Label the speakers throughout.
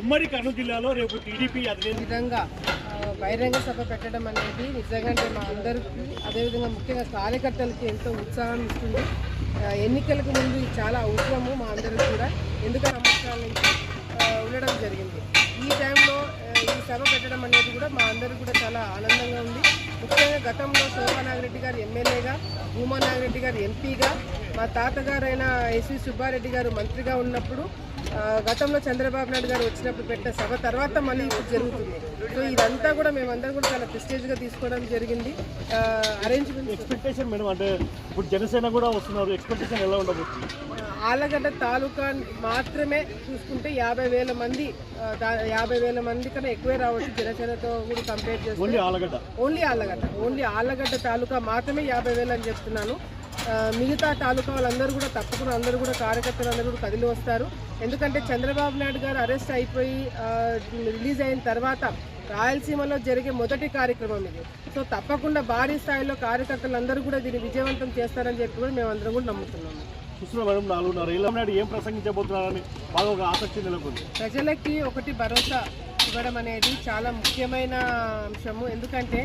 Speaker 1: ఉమ్మడి కర్నూలు జిల్లాలో రేపు టీడీపీ అధినేత
Speaker 2: విధంగా బహిరంగ సభ పెట్టడం అనేది నిజంగానే మా అందరికీ అదేవిధంగా ముఖ్యంగా కార్యకర్తలకి ఎంతో ఉత్సాహం ఇస్తుంది. ఎన్నికలకు ముందు చాలా అవసరము మా అందరికి కూడా. ఎందుకంటే సంవత్సరాల నుంచి ఉండడం జరిగింది. ఈ టైంలో ఈ సభ పెట్టడం అనేది కూడా మా అందరికి కూడా చాలా ఆనందంగా ఉంది. ముఖ్యంగా గతంలో శోభా నాగిరెడ్డి గారు ఎమ్మెల్యేగా భూమా నాగిరెడ్డి గారు ఎంపీగా మా తాతగారైన ఎస్వి సుబ్బారెడ్డి గారు మంత్రిగా ఉన్నప్పుడు గతంలో చంద్రబాబు నాయుడు గారు వచ్చినప్పుడు పెట్టిన సభ తర్వాత మళ్ళీ ఇప్పుడు జరుగుతుంది. సో ఇదంతా కూడా మేమందరం కూడా చాలా ప్రెస్టేజ్గా తీసుకోవడం జరిగింది. అరేంజ్మెంట్
Speaker 1: ఎక్స్పెక్టేషన్ మేడం అంటే ఇప్పుడు జనసేన కూడా వస్తున్నారు. ఎక్స్పెక్టేషన్ ఎలా ఉండబోతుంది?
Speaker 2: ఆలగడ్డ తాలూకా మాత్రమే చూసుకుంటే యాభై వేల మంది యాభై వేల మంది కన్నా ఎక్కువే రావచ్చు జనసేనతో కూడా కంపేర్ చేస్తే.
Speaker 1: Only Allagadda?
Speaker 2: Only Allagadda only Allagadda taluka మాత్రమే యాభై వేలు అని చెప్తున్నాను. మిగతా తాలూకా వాళ్ళందరూ కూడా తప్పకుండా అందరూ కూడా కార్యకర్తలు అందరూ కూడా కదిలి వస్తారు. ఎందుకంటే చంద్రబాబు నాయుడు గారు అరెస్ట్ అయిపోయి రిలీజ్ అయిన తర్వాత రాయలసీమలో జరిగే మొదటి కార్యక్రమం ఇది. సో తప్పకుండా భారీ స్థాయిలో కార్యకర్తలు అందరూ కూడా దీన్ని విజయవంతం చేస్తారని చెప్పి కూడా మేము అందరం కూడా నమ్ముతున్నాము
Speaker 1: చూస్తున్నా మేడం నాలుగున్నర ఏళ్ళ నాడు ఏం ప్రసంగించబోతున్నారని బాగా ఒక ఆసక్తి నెలకొంది.
Speaker 2: ప్రజలకి ఒకటి భరోసా. ఇవ్వడం అనేది చాలా ముఖ్యమైన అంశము. ఎందుకంటే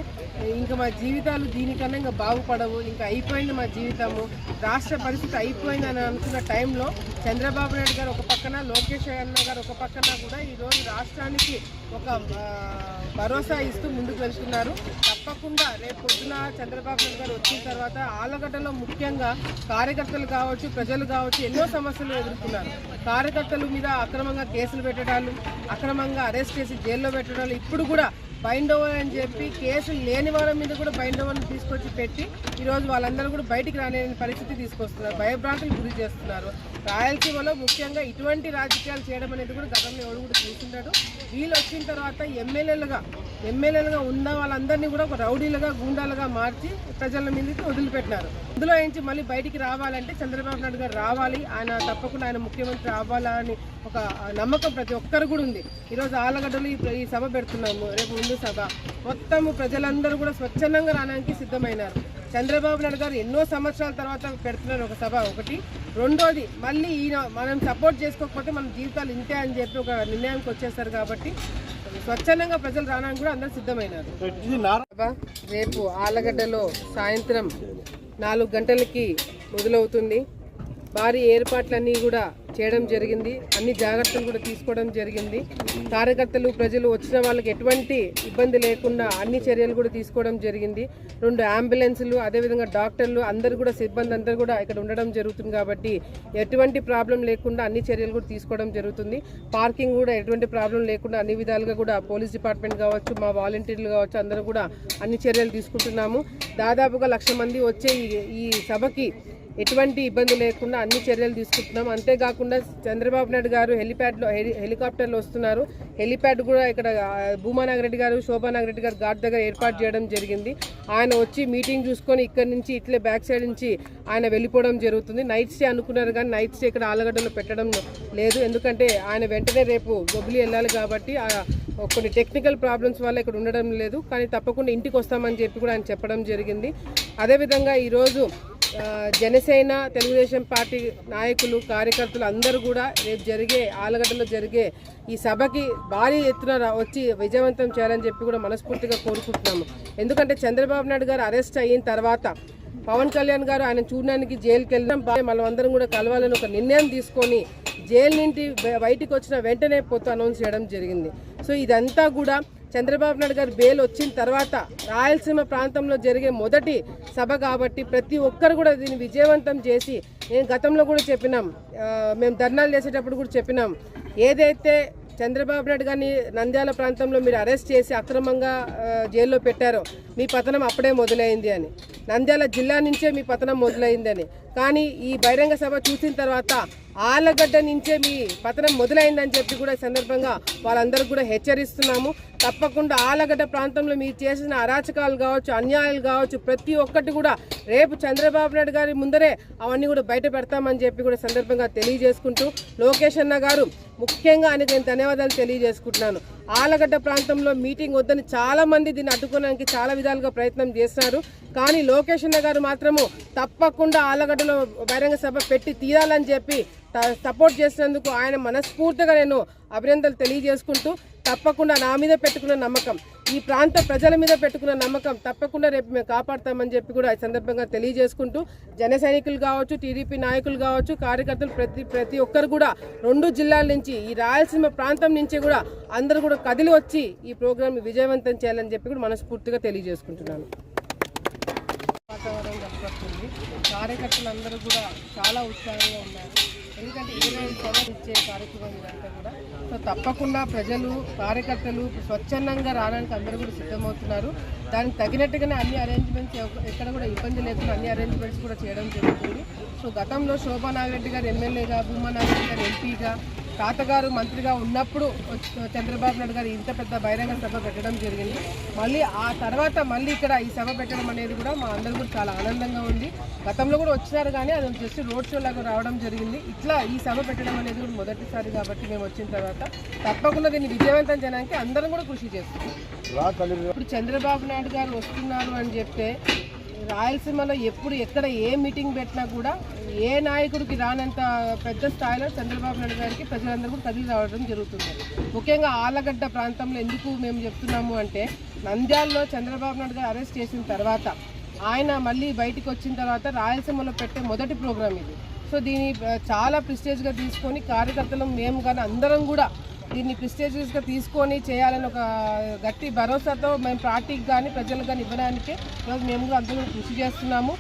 Speaker 2: ఇంకా మా జీవితాలు దీనికన్నా ఇంకా బాగుపడవు. ఇంకా అయిపోయింది మా జీవితము. రాష్ట్ర పరిస్థితి అయిపోయింది అని అనుకున్న టైంలో చంద్రబాబు నాయుడు గారు ఒక పక్కన లోకేష్ అన్న గారు ఒక పక్కన కూడా ఈరోజు రాష్ట్రానికి ఒక భరోసా ఇస్తూ ముందుకు వెళ్తున్నారు. తప్పకుండా రేపు పొద్దున చంద్రబాబు నాయుడు గారు వచ్చిన తర్వాత ఆలగడ్డలో ముఖ్యంగా కార్యకర్తలు కావచ్చు ప్రజలు కావచ్చు ఎన్నో సమస్యలు ఎదుర్కొన్నారు. కార్యకర్తల మీద అక్రమంగా కేసులు పెట్టడాలు అక్రమంగా అరెస్ట్ చేసి జైల్లో పెట్టడాలు ఇప్పుడు కూడా బైండ్ ఓవర్ అని చెప్పి కేసులు లేని వాళ్ళ మీద కూడా బైండ్ ఓవర్ తీసుకొచ్చి పెట్టి ఈరోజు వాళ్ళందరూ కూడా బయటికి రాలేని పరిస్థితి తీసుకొస్తున్నారు. భయభ్రాంతులు గురి చేస్తున్నారు. రాయలసీమలో ముఖ్యంగా ఇటువంటి రాజకీయాలు చేయడం అనేది కూడా గతంలో ఎవరు కూడా చూస్తుంటాడు వీళ్ళు వచ్చిన తర్వాత ఎమ్మెల్యేలుగా ఎమ్మెల్యేలుగా ఉన్న వాళ్ళందరినీ కూడా ఒక రౌడీలుగా గూండాలుగా మార్చి ప్రజల మీదకి వదిలిపెట్టినారు. అందులో నుంచి మళ్ళీ బయటికి రావాలంటే చంద్రబాబు నాయుడు గారు రావాలి. ఆయన తప్పకుండా ఆయన ముఖ్యమంత్రి అవ్వాలా అని ఒక నమ్మకం ప్రతి ఒక్కరు కూడా ఉంది. ఈరోజు ఆలగడ్డలు ఈ సభ పెడుతున్నాము. రేపు ముందు సభ. మొత్తము ప్రజలందరూ కూడా స్వచ్ఛందంగా రావడానికి సిద్ధమైనారు. చంద్రబాబు నాయుడు గారు ఎన్నో సంవత్సరాల తర్వాత పెడుతున్నారు ఒక సభ ఒకటి. రెండోది మళ్ళీ ఈయన మనం సపోర్ట్ చేసుకోకపోతే మన జీవితాలు ఇంతే అని చెప్పి ఒక నిర్ణయానికి వచ్చేస్తారు కాబట్టి స్వచ్ఛందంగా ప్రజలు రావడానికి కూడా అందరూ సిద్ధమైనారు. రేపు ఆలగడ్డలో సాయంత్రం నాలుగు గంటలకి మొదలవుతుంది. భారీ ఏర్పాట్లన్నీ కూడా చేయడం జరిగింది. అన్ని జాగ్రత్తలు కూడా తీసుకోవడం జరిగింది. కార్యకర్తలు ప్రజలు వచ్చిన వాళ్ళకి ఎటువంటి ఇబ్బంది లేకుండా అన్ని చర్యలు కూడా తీసుకోవడం జరిగింది. రెండు అంబులెన్సులు అదేవిధంగా డాక్టర్లు అందరు కూడా సిబ్బంది అందరూ కూడా ఇక్కడ ఉండడం జరుగుతుంది కాబట్టి ఎటువంటి ప్రాబ్లం లేకుండా అన్ని చర్యలు కూడా తీసుకోవడం జరుగుతుంది. పార్కింగ్ కూడా ఎటువంటి ప్రాబ్లం లేకుండా అన్ని విధాలుగా కూడా పోలీస్ డిపార్ట్మెంట్ కావచ్చు మా వాలంటీర్లు కావచ్చు అందరూ కూడా అన్ని చర్యలు తీసుకుంటున్నాము. దాదాపుగా లక్ష మంది వచ్చే ఈ- సభకి ఎటువంటి ఇబ్బంది లేకుండా అన్ని చర్యలు తీసుకుంటున్నాం అంతేకాకుండా చంద్రబాబు నాయుడు గారు హెలిప్యాడ్లో హెలి హెలికాప్టర్లో వస్తున్నారు. హెలిప్యాడ్ కూడా ఇక్కడ భూమానాగరెడ్డి గారు శోభానాగరెడ్డి గారు ఘాట్ దగ్గర ఏర్పాటు చేయడం జరిగింది. ఆయన వచ్చి మీటింగ్ చూసుకొని ఇక్కడ నుంచి ఇట్లే బ్యాక్ సైడ్ నుంచి ఆయన వెళ్ళిపోవడం జరుగుతుంది. నైట్ స్టే అనుకున్నారు కానీ నైట్ స్టే ఇక్కడ ఆలగడ్డలో పెట్టడం లేదు. ఎందుకంటే ఆయన వెంటనే రేపు బొబ్బిలి వెళ్ళాలి కాబట్టి కొన్ని టెక్నికల్ ప్రాబ్లమ్స్ వల్ల ఇక్కడ ఉండడం లేదు. కానీ తప్పకుండా ఇంటికి వస్తామని చెప్పి కూడా ఆయన చెప్పడం జరిగింది. అదేవిధంగా ఈరోజు జనసేన తెలుగుదేశం పార్టీ నాయకులు కార్యకర్తలు అందరూ కూడా రేపు జరిగే ఆలగడ్డలో జరిగే ఈ సభకి భారీ ఎత్తున వచ్చి విజయవంతం చేయాలని చెప్పి కూడా మనస్ఫూర్తిగా కోరుకుంటున్నాము. ఎందుకంటే చంద్రబాబు నాయుడు గారు అరెస్ట్ అయిన తర్వాత పవన్ కళ్యాణ్ గారు ఆయన చూడడానికి జైలుకి వెళ్ళడం మనం అందరం కూడా కలవాలని ఒక నిర్ణయం తీసుకొని జైలు నుండి బయటికి వచ్చిన వెంటనే పొత్తు అనౌన్స్ చేయడం జరిగింది. సో ఇదంతా కూడా చంద్రబాబు నాయుడు గారు బెయిల్ వచ్చిన తర్వాత రాయలసీమ ప్రాంతంలో జరిగే మొదటి సభ కాబట్టి ప్రతి ఒక్కరు కూడా దీన్ని విజయవంతం చేసి నేను గతంలో కూడా చెప్పినాం. మేము ధర్నాలు చేసేటప్పుడు కూడా చెప్పినాం. ఏదైతే చంద్రబాబు నాయుడు గారిని నంద్యాల ప్రాంతంలో మీరు అరెస్ట్ చేసి అక్రమంగా జైల్లో పెట్టారో మీ పతనం అప్పుడే మొదలైంది అని. నంద్యాల జిల్లా నుంచే మీ పతనం మొదలైందని కానీ ఈ బహిరంగ సభ చూసిన తర్వాత ఆలగడ్డ నుంచే మీ పతనం మొదలైందని చెప్పి కూడా సందర్భంగా వాళ్ళందరూ కూడా హెచ్చరిస్తున్నాము. తప్పకుండా ఆలగడ్డ ప్రాంతంలో మీరు చేసిన అరాచకాలు కావచ్చు అన్యాయాలు కావచ్చు ప్రతి ఒక్కటి కూడా రేపు చంద్రబాబు నాయుడు గారి ముందరే అవన్నీ కూడా బయట పెడతామని చెప్పి కూడా సందర్భంగా తెలియజేసుకుంటూ లోకేష్ అన్న గారు ముఖ్యంగా ఆయనకు నేను ధన్యవాదాలు తెలియజేసుకుంటున్నాను. ఆలగడ్డ ప్రాంతంలో మీటింగ్ వద్దని చాలామంది దీన్ని అడ్డుకోవడానికి చాలా విధాలుగా ప్రయత్నం చేస్తున్నారు కానీ లోకేష్ అన్న గారు మాత్రము తప్పకుండా ఆలగడ్డలో బహిరంగ సభ పెట్టి తీరాలని చెప్పి సపోర్ట్ చేసినందుకు ఆయన మనస్ఫూర్తిగా నేను అభినందనలు తెలియజేసుకుంటూ తప్పకుండా నా మీద పెట్టుకున్న నమ్మకం. ఈ ప్రాంత ప్రజల మీద పెట్టుకున్న నమ్మకం తప్పకుండా రేపు మేము కాపాడతామని చెప్పి కూడా ఈ సందర్భంగా తెలియజేసుకుంటూ జన సైనికులు కావచ్చు టీడీపీ నాయకులు కావచ్చు కార్యకర్తలు ప్రతి ప్రతి ఒక్కరు కూడా రెండు జిల్లాల నుంచి ఈ రాయలసీమ ప్రాంతం నుంచి కూడా అందరూ కూడా కదిలి వచ్చి ఈ ప్రోగ్రామ్ విజయవంతం చేయాలని చెప్పి కూడా మనస్ఫూర్తిగా తెలియజేసుకుంటున్నాను. వాతావరణం కనపడుతుంది కార్యకర్తలు అందరూ కూడా చాలా ఉత్సాహంగా ఉన్నారు. ఎందుకంటే ఇరవై ఐదు ఇచ్చే కార్యక్రమం ఇదంతా కూడా. సో తప్పకుండా ప్రజలు కార్యకర్తలు స్వచ్ఛందంగా రావడానికి అందరూ కూడా సిద్ధమవుతున్నారు. దానికి తగినట్టుగానే అన్ని అరేంజ్మెంట్స్ ఎక్కడ కూడా ఇబ్బంది లేకుండా అన్ని అరేంజ్మెంట్స్ కూడా చేయడం జరుగుతుంది. సో గతంలో శోభా నాగరెడ్డి గారు ఎమ్మెల్యేగా భూమా నాగరెడ్డి గారు ఎంపీగా తాతగారు మంత్రిగా ఉన్నప్పుడు చంద్రబాబు నాయుడు గారు ఇంత పెద్ద బహిరంగ సభ పెట్టడం జరిగింది. మళ్ళీ ఆ తర్వాత మళ్ళీ ఇక్కడ ఈ సభ పెట్టడం అనేది కూడా మా అందరూ కూడా చాలా ఆనందంగా ఉంది. గతంలో కూడా వచ్చినారు కానీ అది జస్ట్ రోడ్ షో లాగా రావడం జరిగింది. ఇట్లా ఈ సభ పెట్టడం అనేది కూడా మొదటిసారి కాబట్టి మేము వచ్చిన తర్వాత తప్పకుండా దీన్ని విజయవంతం చేయడానికి అందరం కూడా కృషి చేస్తున్నాం. ఇప్పుడు చంద్రబాబు నాయుడు గారు వస్తున్నారు అని చెప్తే రాయలసీమలో ఎప్పుడు ఎక్కడ ఏ మీటింగ్ పెట్టినా కూడా ఏ నాయకుడికి రానంత పెద్ద స్థాయిలో చంద్రబాబు నాయుడు గారికి ప్రజలందరూ కూడా కదిలి రావడం జరుగుతుంది. ముఖ్యంగా ఆలగడ్డ ప్రాంతంలో ఎందుకు మేము చెప్తున్నాము అంటే నంద్యాలలో చంద్రబాబు నాయుడు గారు అరెస్ట్ చేసిన తర్వాత ఆయన మళ్ళీ బయటికి వచ్చిన తర్వాత రాయలసీమలో పెట్టే మొదటి ప్రోగ్రాం ఇది. సో దీన్ని చాలా ప్రిస్టేజ్గా తీసుకొని కార్యకర్తలు మేము కానీ అందరం కూడా దీన్ని ప్రిస్టేజియస్గా తీసుకొని చేయాలని ఒక గట్టి భరోసాతో మేము పార్టీకి కానీ ప్రజలకు కానీ ఇవ్వడానికి ఈరోజు మేము అందరూ కృషి చేస్తున్నాము.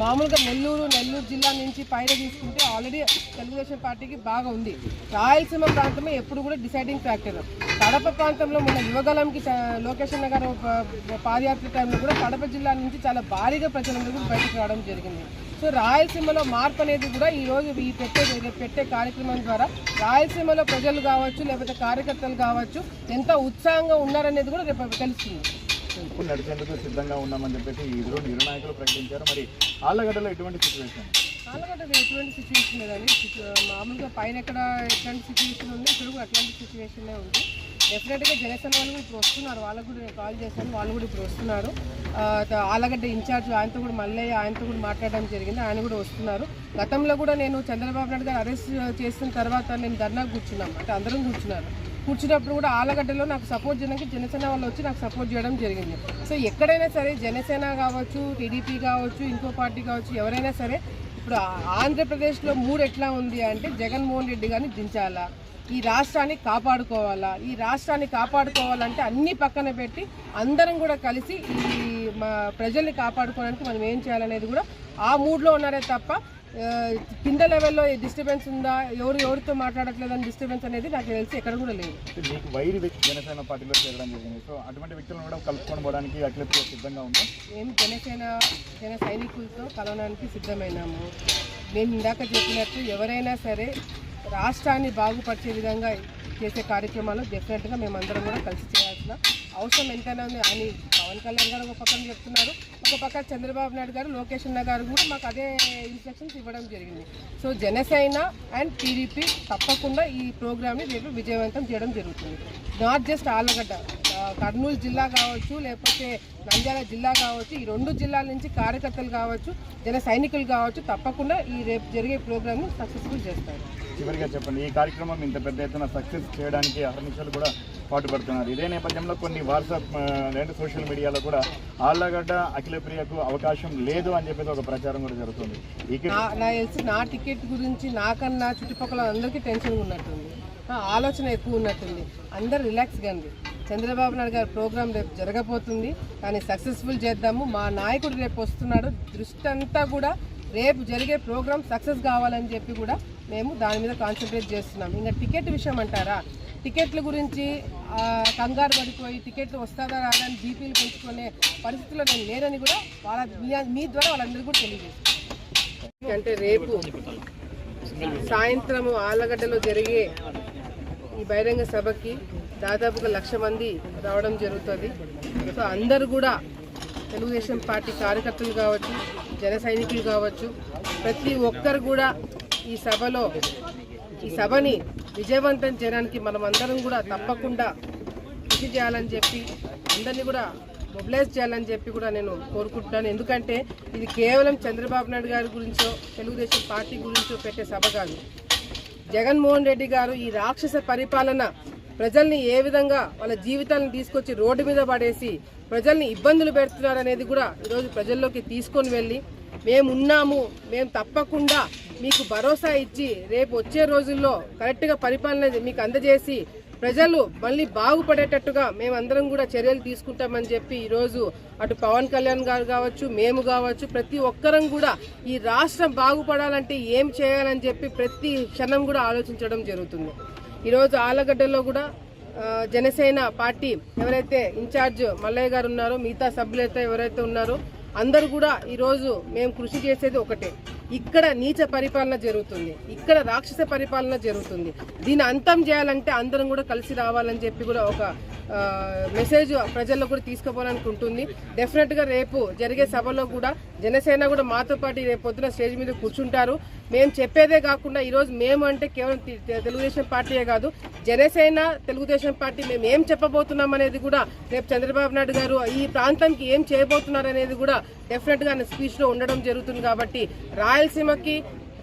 Speaker 2: మామూలుగా నెల్లూరు నెల్లూరు జిల్లా నుంచి పైన తీసుకుంటే ఆల్రెడీ తెలుగుదేశం పార్టీకి బాగా ఉంది. రాయలసీమ ప్రాంతమే ఎప్పుడు కూడా డిసైడింగ్ ఫ్యాక్టర్. కడప ప్రాంతంలో మన యువగలంకి లోకేష్ అన్న గారు పాదయాత్ర టైంలో కూడా కడప జిల్లా నుంచి చాలా భారీగా ప్రజలందరూ బయటకు రావడం జరిగింది. సో రాయలసీమలో మార్పు అనేది కూడా ఈ రోజు ఈ పెట్టే పెట్టే కార్యక్రమం ద్వారా రాయలసీమలో ప్రజలు కావచ్చు లేకపోతే కార్యకర్తలు కావచ్చు ఎంత ఉత్సాహంగా ఉన్నారనేది కూడా రేపు తెలుస్తుంది.
Speaker 1: ఇప్పుడు నడిచేందుకు సిద్ధంగా ఉన్నామని చెప్పేసి ఈ ఇరు నాయకులు ప్రకటించారు. మరి ఆళ్ళగడ్డలో ఎటువంటి సిచ్యువేషన్
Speaker 2: ఆలగడ్డ ఎటువంటి సిచ్యువేషన్ లేదండి. మామూలుగా పైన ఎక్కడ ఎట్లాంటి సిచ్యువేషన్ ఉంది ఇక్కడ కూడా అట్లాంటి సిచ్యువేషనే ఉంది. డెఫినెట్గా జనసేన వాళ్ళు కూడా ఇప్పుడు వస్తున్నారు. వాళ్ళకు కూడా నేను కాల్ చేశాను. వాళ్ళు కూడా ఇప్పుడు వస్తున్నారు. ఆలగడ్డ ఇన్ఛార్జ్ ఆయనతో కూడా మళ్ళీ ఆయనతో కూడా మాట్లాడడం జరిగింది. ఆయన కూడా వస్తున్నారు. గతంలో కూడా నేను చంద్రబాబు నాయుడు గారు అరెస్ట్ చేసిన తర్వాత నేను ధర్నాకు కూర్చున్నాం. అంటే అందరం కూర్చున్నారు. కూర్చున్నప్పుడు కూడా ఆలగడ్డలో నాకు సపోర్ట్ చేయడానికి జనసేన వాళ్ళు వచ్చి నాకు సపోర్ట్ చేయడం జరిగింది. సో ఎక్కడైనా సరే జనసేన కావచ్చు టీడీపీ కావచ్చు ఇంకో పార్టీ కావచ్చు ఎవరైనా సరే ఇప్పుడు ఆంధ్రప్రదేశ్లో మూడు ఎట్లా ఉంది అంటే జగన్మోహన్ రెడ్డి గారిని దించాలా ఈ రాష్ట్రాన్ని కాపాడుకోవాలా ఈ రాష్ట్రాన్ని కాపాడుకోవాలంటే అన్ని పక్కన పెట్టి అందరం కూడా కలిసి ఈ మా ప్రజల్ని కాపాడుకోవడానికి మనం ఏం చేయాలనేది కూడా ఆ మూడ్లో ఉన్నారే తప్ప కింద లెవెల్లో డిస్టర్బెన్స్ ఉందా? ఎవరు ఎవరితో మాట్లాడట్లేదని డిస్టర్బెన్స్ అనేది నాకు తెలిసి ఎక్కడ కూడా లేదు.
Speaker 1: మీకు వైరి వ్యక్తి జనసేన పార్టీలో చేరడం జరిగింది. సో అటువంటి వ్యక్తులను కూడా కలుపుకొని పోవడానికి అఖిలప్రియ సిద్ధంగా ఉందా?
Speaker 2: మేము జనసేన జన సైనికులతో కలవడానికి సిద్ధమైనాము. మేము ఇందాక చెప్పినట్టు ఎవరైనా సరే రాష్ట్రాన్ని బాగుపరిచే విధంగా చేసే కార్యక్రమాలు డెఫినెట్గా మేమందరం కూడా కలిసి చేయాల్సిన అవసరం ఎంతైనా ఉంది. అని పవన్ కళ్యాణ్ గారు ఒక పక్కన చెప్తున్నారు. ఒక పక్క చంద్రబాబు నాయుడు గారు లోకేష్ అన్న గారు కూడా మాకు అదే ఇన్స్ట్రక్షన్స్ ఇవ్వడం జరిగింది. సో జనసేన అండ్ టీడీపీ తప్పకుండా ఈ ప్రోగ్రామ్ని రేపు విజయవంతం చేయడం జరుగుతుంది. నాట్ జస్ట్ ఆళ్ళగడ్డ కర్నూలు జిల్లా కావచ్చు లేకపోతే నంద్యాల జిల్లా కావచ్చు ఈ రెండు జిల్లాల నుంచి కార్యకర్తలు కావచ్చు జన సైనికులు కావచ్చు తప్పకుండా ఈ రేపు జరిగే ప్రోగ్రామ్ని సక్సెస్ఫుల్ చేస్తారు.
Speaker 1: చివరిగా చెప్పండి ఈ కార్యక్రమం ఇంత పెద్ద ఎత్తున సక్సెస్ చేయడానికి అహర్నిశలు కూడా పాటుపడుతున్నారు. ఇదే నేపథ్యంలో కొన్ని వాట్సాప్ లేదా సోషల్ మీడియాలో కూడా ఆళ్ళగడ్డ అఖిలప్రియకు అవకాశం లేదు అని చెప్పేసి ఒక ప్రచారం కూడా జరుగుతుంది.
Speaker 2: నా తెలిసి నా టికెట్ గురించి నాకన్నా చుట్టుపక్కల అందరికీ టెన్షన్ ఉన్నట్టుంది. ఆ, ఆలోచన ఎక్కువ ఉన్నట్టుంది. అందరు రిలాక్స్ కండి చంద్రబాబు నాయుడు గారి ప్రోగ్రాం రేపు జరగబోతుంది. కానీ సక్సెస్ఫుల్ చేద్దాము. మా నాయకుడు రేపు వస్తున్నాడు. దృష్టి అంతా కూడా రేపు జరిగే ప్రోగ్రామ్ సక్సెస్ కావాలని చెప్పి కూడా మేము దాని మీద కాన్సన్ట్రేట్ చేస్తున్నాం. ఇంకా టికెట్ విషయం అంటారా? టికెట్ల గురించి కంగారు పడిపోయి టికెట్లు వస్తుందా రాదా అని బీపీలు పెంచుకునే పరిస్థితిలో నేను లేనని కూడా వాళ్ళ మీ- ద్వారా వాళ్ళందరికీ కూడా తెలియజేస్తాను అంటే రేపు సాయంత్రం ఆళ్ళగడ్డలో జరిగే ఈ బహిరంగ సభకి దాదాపుగా లక్ష మంది రావడం జరుగుతుంది. సో అందరూ కూడా తెలుగుదేశం పార్టీ కార్యకర్తలు కావచ్చు జన సైనికులు కావచ్చు ప్రతి ఒక్కరు కూడా ఈ సభలో ఈ సభని విజయవంతం చేయడానికి మనం అందరం కూడా తప్పకుండా కృషి చేయాలని చెప్పి అందరినీ కూడా మొబిలైజ్ చేయాలని చెప్పి కూడా నేను కోరుకుంటున్నాను. ఎందుకంటే ఇది కేవలం చంద్రబాబు నాయుడు గారి గురించో తెలుగుదేశం పార్టీ గురించో పెట్టే సభ కాదు. జగన్మోహన్ రెడ్డి గారు ఈ రాక్షస పరిపాలన ప్రజల్ని ఏ విధంగా వాళ్ళ జీవితాలను తీసుకొచ్చి రోడ్డు మీద పడేసి ప్రజల్ని ఇబ్బందులు పెడుతున్నారు అనేది కూడా ఈరోజు ప్రజల్లోకి తీసుకొని వెళ్ళి మేము ఉన్నాము మేము తప్పకుండా మీకు భరోసా ఇచ్చి రేపు వచ్చే రోజుల్లో కరెక్ట్గా పరిపాలన మీకు అందజేసి ప్రజలు మళ్ళీ బాగుపడేటట్టుగా మేమందరం కూడా చర్యలు తీసుకుంటామని చెప్పి ఈరోజు అటు పవన్ కళ్యాణ్ గారు కావచ్చు మేము కావచ్చు ప్రతి ఒక్కరం కూడా ఈ రాష్ట్రం బాగుపడాలంటే ఏం చేయాలని చెప్పి ప్రతి క్షణం కూడా ఆలోచించడం జరుగుతుంది. ఈరోజు ఆలగడ్డలో కూడా జనసేన పార్టీ ఎవరైతే ఇన్ఛార్జ్ మల్లయ్య గారు ఉన్నారో మిగతా సభ్యులైతే ఎవరైతే ఉన్నారో అందరూ కూడా ఈరోజు మేము కృషి చేసేది ఒకటే. ఇక్కడ నీచ పరిపాలన జరుగుతుంది. ఇక్కడ రాక్షస పరిపాలన జరుగుతుంది. దీన్ని అంతం చేయాలంటే అందరం కూడా కలిసి రావాలని చెప్పి కూడా ఒక మెసేజ్ ప్రజల్లో కూడా తీసుకుపోవాలని ఉంటుంది. డెఫినెట్గా రేపు జరిగే సభలో కూడా జనసేన కూడా మాతో పాటు రేపు పొద్దున స్టేజ్ మీద కూర్చుంటారు. మేము చెప్పేదే కాకుండా ఈరోజు మేము అంటే కేవలం తెలుగుదేశం పార్టీయే కాదు జనసేన తెలుగుదేశం పార్టీ మేము ఏం చెప్పబోతున్నాం అనేది కూడా రేపు చంద్రబాబు నాయుడు గారు ఈ ప్రాంతానికి ఏం చేయబోతున్నారు అనేది కూడా డెఫినెట్గా ఆయన స్పీచ్లో ఉండడం జరుగుతుంది కాబట్టి రా రాయలసీమకి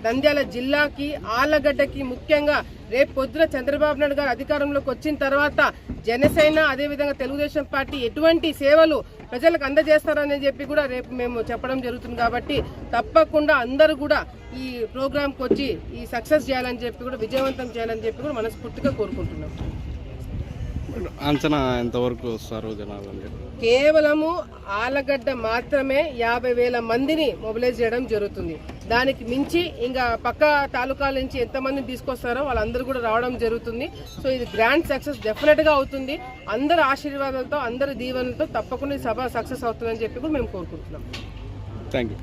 Speaker 2: నంద్యాల జిల్లాకి ఆళ్ళగడ్డకి ముఖ్యంగా రేపు పొద్దున చంద్రబాబు నాయుడు గారు అధికారంలోకి వచ్చిన తర్వాత జనసేన అదేవిధంగా తెలుగుదేశం పార్టీ ఎటువంటి సేవలు ప్రజలకు అందజేస్తారని చెప్పి కూడా రేపు మేము చెప్పడం జరుగుతుంది కాబట్టి తప్పకుండా అందరూ కూడా ఈ ప్రోగ్రాంకి వచ్చి ఈ సక్సెస్ చేయాలని చెప్పి కూడా విజయవంతం చేయాలని చెప్పి కూడా మనస్ఫూర్తిగా కోరుకుంటున్నాం.
Speaker 3: అంచనా ఎంతవరకు వస్తారు జనాలు
Speaker 2: కేవలము ఆలగడ్డ మాత్రమే యాభై వేల మందిని మొబిలైజ్ చేయడం జరుగుతుంది. దానికి మించి ఇంకా పక్క తాలూకాల నుంచి ఎంతమందిని తీసుకొస్తారో వాళ్ళందరూ కూడా రావడం జరుగుతుంది. సో ఇది గ్రాండ్ సక్సెస్ డెఫినెట్గా అవుతుంది. అందరి ఆశీర్వాదాలతో అందరి దీవెనలతో తప్పకుండా ఈ సభ సక్సెస్ అవుతుందని చెప్పి కూడా మేము కోరుకుంటున్నాం.
Speaker 3: Thank you